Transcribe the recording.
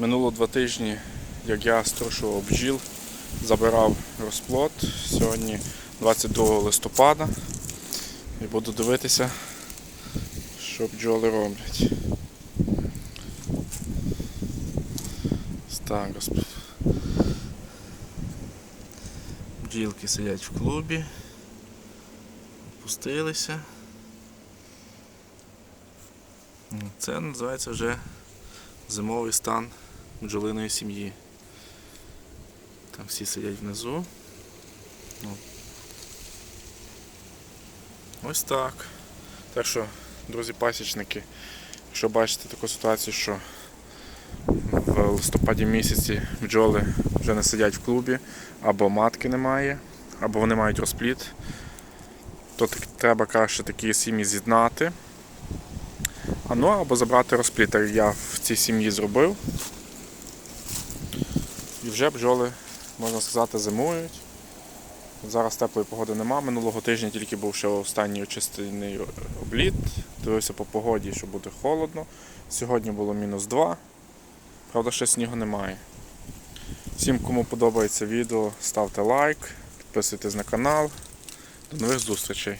Минуло два тижні, як я струшував бджіл, забирав розплод. Сьогодні 22 листопада. І буду дивитися, що бджоли роблять. Так, бджілки сидять в клубі, опустилися. Це називається вже зимовий стан бджолиної сім'ї. Там всі сидять внизу. Ну. Ось так. Так що, друзі пасічники, якщо бачите таку ситуацію, що в листопаді місяці бджоли вже не сидять в клубі, або матки немає, або вони мають розпліт, то треба краще такі сім'ї з'єднати. А ну або забрати розпліт, як я в цій сім'ї зробив. І вже бджоли, можна сказати, зимують. Зараз теплої погоди нема. Минулого тижня тільки був ще останній очистений обліт. Дивився по погоді, що буде холодно. Сьогодні було мінус 2. Правда, ще снігу немає. Всім, кому подобається відео, ставте лайк, підписуйтесь на канал. До нових зустрічей!